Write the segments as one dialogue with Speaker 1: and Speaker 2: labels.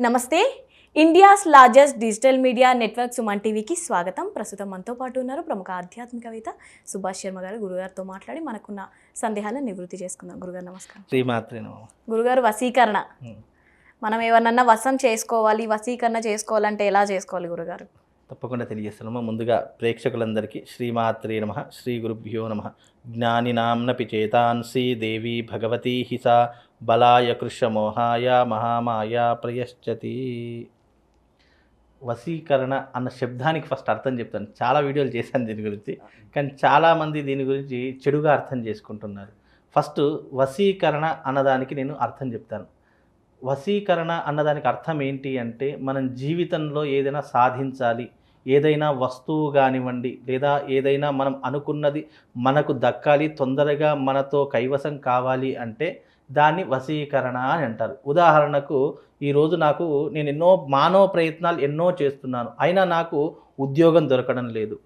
Speaker 1: నమస్తే. India's largest digital media network Suman టీవీకి స్వాగతం. ప్రస్తుతం మనతో పాటు ఉన్నారు ప్రముఖ ఆధ్యాత్మికవేత్త సుభాష్ శర్మ గారు. గురుగారితో మాట్లాడి మనకున్న సందేహాలను నివృత్తి చేసుకుందాం. గురుగారు నమస్కారం. గురుగారు వశీకరణ.
Speaker 2: ఉం.
Speaker 1: మనం ఏమన్నా వశం చేసుకోవాలి వశీకరణ చేసుకోవాలంటే ఎలా చేసుకోవాలి గురుగారు?
Speaker 2: తప్పకుండా తెలియజేస్తున్నాము? ముందుగా ప్రేక్షకులందరికీ శ్రీమాత్రే నమ శ్రీ గురుభ్యో నమ. జ్ఞానినాంనపి చేతాంసి దేవి భగవతి హిసా బలాయ కృషమోహాయ మహామాయ ప్రయశ్చతి. వశీకరణ అన్న శబ్దానికి ఫస్ట్ అర్థం చెప్తాను. చాలా వీడియోలు చేశాను దీని గురించి. కానీ చాలామంది దీని గురించి చెడుగా అర్థం చేసుకుంటున్నారు. ఫస్ట్ వశీకరణ అన్నదానికి నేను అర్థం చెప్తాను. వశీకరణ అన్నదానికి అర్థం ఏంటి అంటే మనం జీవితంలో ఏదైనా సాధించాలి. ఏదైనా వస్తువు కానివ్వండి లేదా ఏదైనా మనం అనుకున్నది మనకు దక్కాలి తొందరగా మనతో కైవసం కావాలి అంటే దాన్ని వశీకరణ అని అంటారు. ఉదాహరణకు ఈరోజు నాకు నేను ఎన్నో మానవ ప్రయత్నాలు ఎన్నో చేస్తున్నాను. అయినా నాకు ఉద్యోగం దొరకడం లేదు.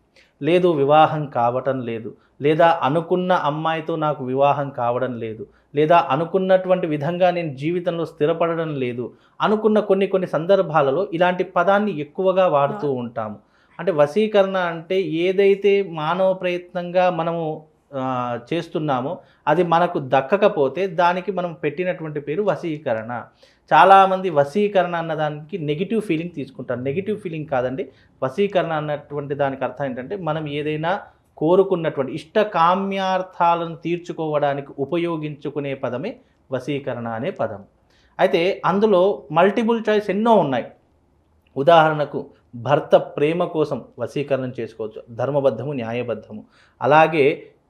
Speaker 2: లేదు వివాహం కావటం లేదు. లేదా అనుకున్న అమ్మాయితో నాకు వివాహం కావడం లేదు. లేదా అనుకున్నటువంటి విధంగా నేను జీవితంలో స్థిరపడడం లేదు. అనుకున్న కొన్ని కొన్ని సందర్భాలలో ఇలాంటి పదాన్ని ఎక్కువగా వాడుతూ ఉంటాము. అంటే వశీకరణ అంటే ఏదైతే మానవ ప్రయత్నంగా మనము చేస్తున్నామో. అది మనకు దక్కకపోతే దానికి మనం పెట్టినటువంటి పేరు వశీకరణ. చాలామంది వశీకరణ అన్న దానికి నెగిటివ్ ఫీలింగ్ తీసుకుంటారు. నెగిటివ్ ఫీలింగ్ కాదండి. వశీకరణ అన్నటువంటి దానికి అర్థం ఏంటంటే మనం ఏదైనా కోరుకున్నటువంటి ఇష్ట కామ్యార్థాలను తీర్చుకోవడానికి ఉపయోగించుకునే పదమే వశీకరణ అనే పదం. అయితే అందులో మల్టిపుల్ చాయిస్ ఎన్నో ఉన్నాయి. ఉదాహరణకు భర్త ప్రేమ కోసం వశీకరణం చేసుకోవచ్చు. ధర్మబద్ధము న్యాయబద్ధము. అలాగే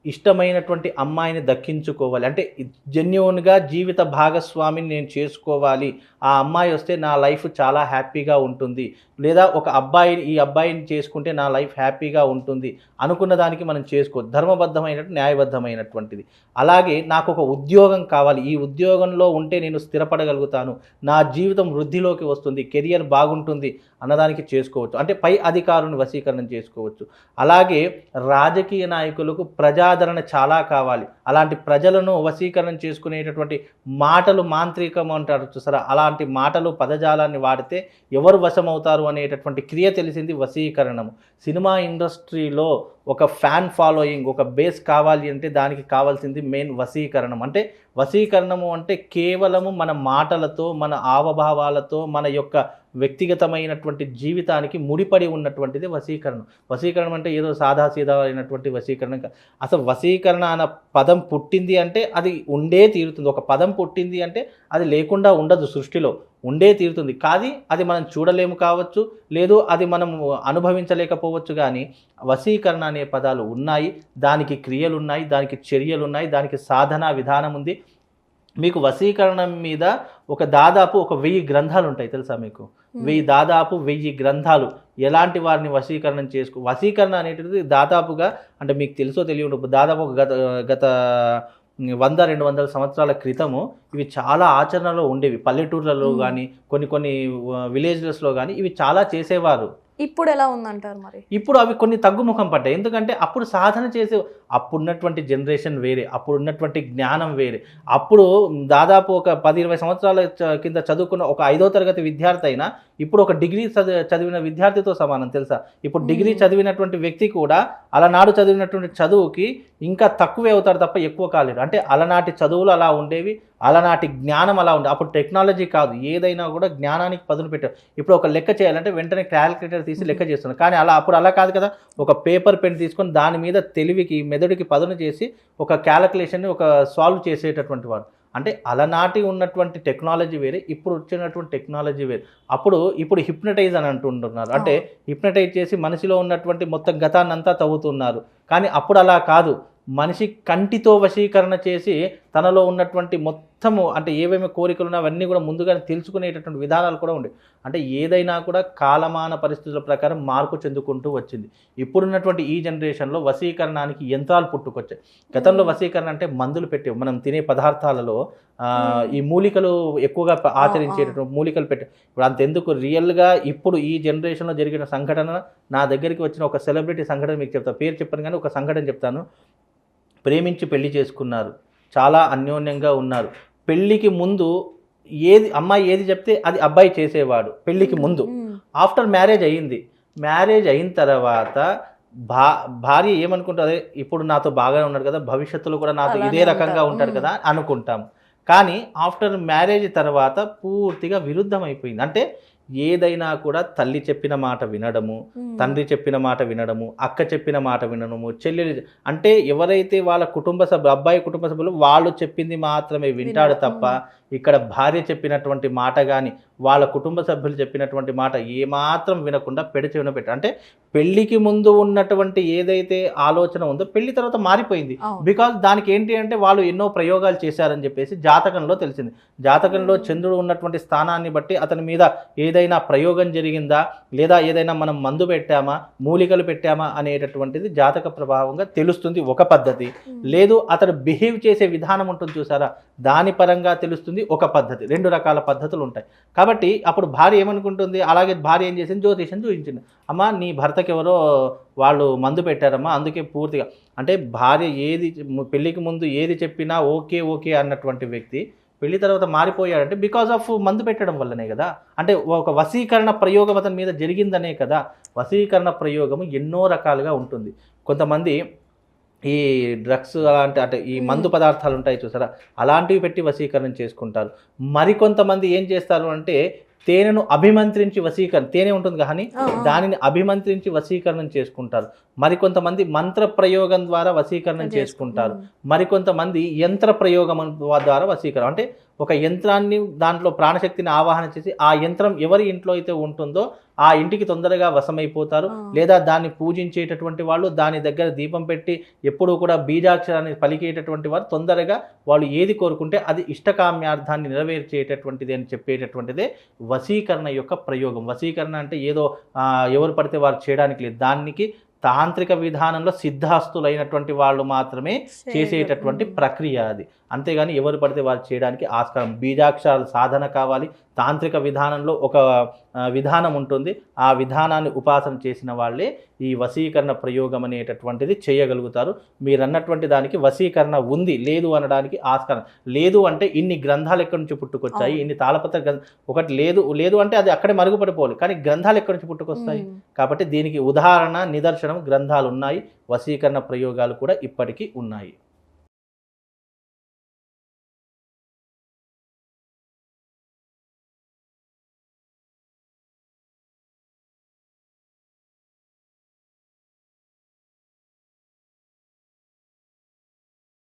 Speaker 2: ఇష్టమైనటువంటి అమ్మాయిని దక్కించుకోవాలి. అంటే జెన్యున్గా జీవిత భాగస్వామిని నేను చేసుకోవాలి. ఆ అమ్మాయి వస్తే నా లైఫ్ చాలా హ్యాపీగా ఉంటుంది. లేదా ఒక అబ్బాయి ఈ అబ్బాయిని చేసుకుంటే నా లైఫ్ హ్యాపీగా ఉంటుంది అనుకున్న దానికి మనం చేసుకోవచ్చు ధర్మబద్ధమైనట్టు న్యాయబద్ధమైనటువంటిది. అలాగే నాకు ఒక ఉద్యోగం కావాలి. ఈ ఉద్యోగంలో ఉంటే నేను స్థిరపడగలుగుతాను. నా జీవితం వృద్ధిలోకి వస్తుంది. కెరియర్ బాగుంటుంది అన్నదానికి చేసుకోవచ్చు. అంటే పై అధికారుని వశీకరణం చేసుకోవచ్చు. అలాగే రాజకీయ నాయకులకు ప్రజాదరణ చాలా కావాలి. అలాంటి ప్రజలను వశీకరణ చేసుకునేటటువంటి మాటలు మాంత్రికం అంటారు చూసారా? అలాంటి మాటలు పదజాలాన్ని వాడితే ఎవరు వశమవుతారు అనేటటువంటి క్రియ తెలిసింది వశీకరణము. సినిమా ఇండస్ట్రీలో ఒక ఫ్యాన్ ఫాలోయింగ్ ఒక బేస్ కావాలి అంటే దానికి కావాల్సింది మెయిన్ వశీకరణం. అంటే వశీకరణము అంటే కేవలము మన మాటలతో మన ఆవభావాలతో మన యొక్క వ్యక్తిగతమైనటువంటి జీవితానికి ముడిపడి ఉన్నటువంటిది వశీకరణం. వశీకరణం అంటే ఏదో సాదాసీదా అయినటువంటి వశీకరణం. అసలు వశీకరణ అన్న పదం పుట్టింది అంటే అది ఉండే తీరుతుంది. ఒక పదం పుట్టింది అంటే అది లేకుండా ఉండదు సృష్టిలో. ఉండే తీరుతుంది. కానీ అది మనం చూడలేము కావచ్చు లేదు అది మనం అనుభవించలేకపోవచ్చు కానీ వశీకరణ అనే పదాలు ఉన్నాయి. దానికి క్రియలు ఉన్నాయి దానికి చర్యలు ఉన్నాయి దానికి సాధన విధానం ఉంది. మీకు వశీకరణం మీద ఒక దాదాపు ఒక వెయ్యి గ్రంథాలు ఉంటాయి తెలుసా మీకు? వెయ్యి దాదాపు వెయ్యి గ్రంథాలు. ఎలాంటి వారిని వశీకరణం చేసుకో వశీకరణ అనేటిది దాదాపుగా అంటే మీకు తెలుసో తెలియదు దాదాపు ఒక గత గత వంద రెండు వందల సంవత్సరాల క్రితము ఇవి చాలా ఆచరణలో ఉండేవి. పల్లెటూర్లలో. కానీ కొన్ని కొన్ని విలేజెస్లో కానీ ఇవి చాలా చేసేవారు.
Speaker 1: ఇప్పుడు ఎలా ఉందంటారు మరి?
Speaker 2: ఇప్పుడు అవి కొన్ని తగ్గుముఖం పడ్డాయి. ఎందుకంటే అప్పుడు సాధన చేసే అప్పుడున్నటువంటి జనరేషన్ వేరే అప్పుడు ఉన్నటువంటి జ్ఞానం వేరే. అప్పుడు దాదాపు ఒక పది ఇరవై సంవత్సరాల కింద చదువుకున్న ఒక ఐదో తరగతి విద్యార్థి అయినా ఇప్పుడు ఒక డిగ్రీ చదివి చదివిన విద్యార్థితో సమానం తెలుసా? ఇప్పుడు డిగ్రీ. చదివినటువంటి వ్యక్తి కూడా అలనాడు చదివినటువంటి చదువుకి ఇంకా తక్కువే అవుతాడు తప్ప ఎక్కువ కాలేడు. అంటే అలనాటి చదువులు అలా ఉండేవి అలనాటి జ్ఞానం అలా ఉండే. అప్పుడు టెక్నాలజీ కాదు ఏదైనా కూడా జ్ఞానానికి పదును పెట్టారు. ఇప్పుడు ఒక లెక్క చేయాలంటే వెంటనే క్యాలిక్యులేటర్ తీసి లెక్క చేస్తున్నారు. కానీ అలా అప్పుడు అలా కాదు కదా. ఒక పేపర్ పెన్ తీసుకొని దాని మీద తెలివికి మెదడుకి పదును చేసి ఒక క్యాలిక్యులేషన్ని ఒక సాల్వ్ చేసేటటువంటి వాడు. అంటే అలనాటి ఉన్నటువంటి టెక్నాలజీ వేరే ఇప్పుడు వచ్చినటువంటి టెక్నాలజీ వేరే. అప్పుడు ఇప్పుడు హిప్నటైజ్ అని అంటుంటున్నారు. అంటే హిప్నటైజ్ చేసి మనిషిలో ఉన్నటువంటి మొత్తం గతాన్ని అంతా తవ్వుతున్నారు. కానీ అప్పుడు అలా కాదు. మనిషి కంటితో వశీకరణ చేసి తనలో ఉన్నటువంటి మొత్తము అంటే ఏవేమి కోరికలు ఉన్నాయో అవన్నీ కూడా ముందుగానే తెలుసుకునేటటువంటి విధానాలు కూడా ఉండే. అంటే ఏదైనా కూడా కాలమాన పరిస్థితుల ప్రకారం మార్పు చెందుకుంటూ వచ్చింది. ఇప్పుడున్నటువంటి ఈ జనరేషన్లో వశీకరణానికి యంత్రాలు పుట్టుకొచ్చాయి. గతంలో వశీకరణ అంటే మందులు పెట్టే మనం తినే పదార్థాలలో ఈ మూలికలు ఎక్కువగా. ఆచరించేటటువంటి మూలికలు పెట్టే ఇప్పుడు అంతెందుకు రియల్గా ఇప్పుడు ఈ జనరేషన్లో జరిగిన సంఘటన నా దగ్గరికి వచ్చిన ఒక సెలబ్రిటీ సంఘటన మీకు చెప్తాను పేరు చెప్పాను కానీ ఒక సంఘటన చెప్తాను. ప్రేమించి పెళ్ళి చేసుకున్నారు. చాలా అన్యోన్యంగా ఉన్నారు. పెళ్ళికి ముందు ఏది అమ్మాయి ఏది చెప్తే అది అబ్బాయి చేసేవాడు పెళ్ళికి ముందు. ఆఫ్టర్ మ్యారేజ్ అయ్యింది మ్యారేజ్ అయిన తర్వాత భా భార్య ఏమనుకుంటుంది? ఇప్పుడు నాతో బాగానే ఉన్నాడు కదా భవిష్యత్తులో కూడా నాతో ఇదే రకంగా
Speaker 1: ఉంటారు.
Speaker 2: ఉంటాడు కదా అనుకుంటాం. కానీ ఆఫ్టర్ మ్యారేజ్ తర్వాత పూర్తిగా విరుద్ధం అయిపోయింది అంటే ఏదైనా కూడా తల్లి చెప్పిన మాట వినడము. తండ్రి చెప్పిన మాట వినడము అక్క చెప్పిన మాట వినడము చెల్లెలు అంటే ఎవరైతే వాళ్ళ కుటుంబ సభ్యులు అబ్బాయి కుటుంబ సభ్యులు వాళ్ళు చెప్పింది మాత్రమే వింటాడు. తప్ప ఇక్కడ భార్య చెప్పినటువంటి మాట కానీ వాళ్ళ కుటుంబ సభ్యులు చెప్పినటువంటి మాట ఏమాత్రం వినకుండా పెడిచి వినపెట్ట అంటే పెళ్ళికి ముందు ఉన్నటువంటి ఏదైతే ఆలోచన ఉందో పెళ్ళి తర్వాత మారిపోయింది. బికాజ్ దానికి ఏంటి అంటే వాళ్ళు ఎన్నో ప్రయోగాలు చేశారని చెప్పేసి జాతకంలో తెలిసింది. జాతకంలో చంద్రుడు ఉన్నటువంటి స్థానాన్ని బట్టి అతని మీద ఏదైనా ప్రయోగం జరిగిందా? లేదా ఏదైనా మనం మందు పెట్టామా? మూలికలు పెట్టామా? అనేటటువంటిది జాతక ప్రభావంగా తెలుస్తుంది ఒక పద్ధతి. లేదు అతడు బిహేవ్ చేసే విధానం ఉంటుంది చూసారా? దాని పరంగా తెలుస్తుంది ఒక పద్ధతి. రెండు రకాల పద్ధతులు ఉంటాయి. కాబట్టి అప్పుడు భార్య ఏమనుకుంటుంది? అలాగే భార్య ఏం చేసింది? జ్యోతిషం చూపించింది. అమ్మ నీ భర్తకి ఎవరో వాళ్ళు మందు పెట్టారమ్మా అందుకే పూర్తిగా. అంటే భార్య ఏది పెళ్ళికి ముందు ఏది చెప్పినా ఓకే ఓకే అన్నటువంటి వ్యక్తి పెళ్ళి తర్వాత మారిపోయాడంటే బికాజ్ ఆఫ్ మందు పెట్టడం వల్లనే కదా. అంటే ఒక వశీకరణ ప్రయోగం అతని మీద జరిగిందనే కదా. వశీకరణ ప్రయోగము ఎన్నో రకాలుగా ఉంటుంది. కొంతమంది ఈ డ్రగ్స్ అలాంటి అంటే ఈ మందు పదార్థాలు ఉంటాయి చూసారా? అలాంటివి పెట్టి వశీకరణ చేసుకుంటారు. మరికొంతమంది ఏం చేస్తారు అంటే తేనెను అభిమంత్రించి వశీకరణ తేనె ఉంటుంది కానీ. దానిని అభిమంత్రించి వశీకరణం చేసుకుంటారు. మరికొంతమంది మంత్ర ప్రయోగం ద్వారా వశీకరణం చేసుకుంటారు. మరికొంతమంది యంత్ర ప్రయోగం ద్వారా వశీకరణ. అంటే ఒక యంత్రాన్ని దాంట్లో ప్రాణశక్తిని ఆవాహన చేసి ఆ యంత్రం ఎవరి ఇంట్లో అయితే ఉంటుందో ఆ ఇంటికి తొందరగా వశమైపోతారు. లేదా దాన్ని పూజించేటటువంటి వాళ్ళు దాని దగ్గర దీపం పెట్టి ఎప్పుడూ కూడా బీజాక్షరాన్ని పలికేటటువంటి వారు తొందరగా వాళ్ళు ఏది కోరుకుంటే అది ఇష్టకామ్యార్థాన్ని నెరవేర్చేటటువంటిది అని చెప్పేటటువంటిదే వశీకరణ యొక్క ప్రయోగం. వశీకరణ అంటే ఏదో ఎవరు పడితే వారు చేయడానికి లేదు. దానికి తాంత్రిక విధానంలో సిద్ధాస్తులైనటువంటి వాళ్ళు మాత్రమే చేసేటటువంటి. ప్రక్రియ అది. అంతేగాని ఎవరు పడితే వారు చేయడానికి ఆస్కారం. బీజాక్షరాలు సాధన కావాలి. తాంత్రిక విధానంలో ఒక విధానం ఉంటుంది. ఆ విధానాన్ని ఉపాసన చేసిన వాళ్ళే ఈ వశీకరణ ప్రయోగం అనేటటువంటిది చేయగలుగుతారు. మీరు అన్నటువంటి దానికి వశీకరణ ఉంది లేదు అనడానికి ఆస్కారం. లేదు అంటే ఇన్ని గ్రంథాలు ఎక్కడి నుంచి పుట్టుకొచ్చాయి. ఇన్ని తాళపత్ర గ్రంథ ఒకటి లేదు లేదు అంటే అది అక్కడే మరుగుపడిపోవాలి. కానీ గ్రంథాలు ఎక్కడి నుంచి పుట్టుకొస్తాయి. కాబట్టి దీనికి ఉదాహరణ నిదర్శనం గ్రంథాలు ఉన్నాయి. వశీకరణ ప్రయోగాలు కూడా ఇప్పటికీ ఉన్నాయి.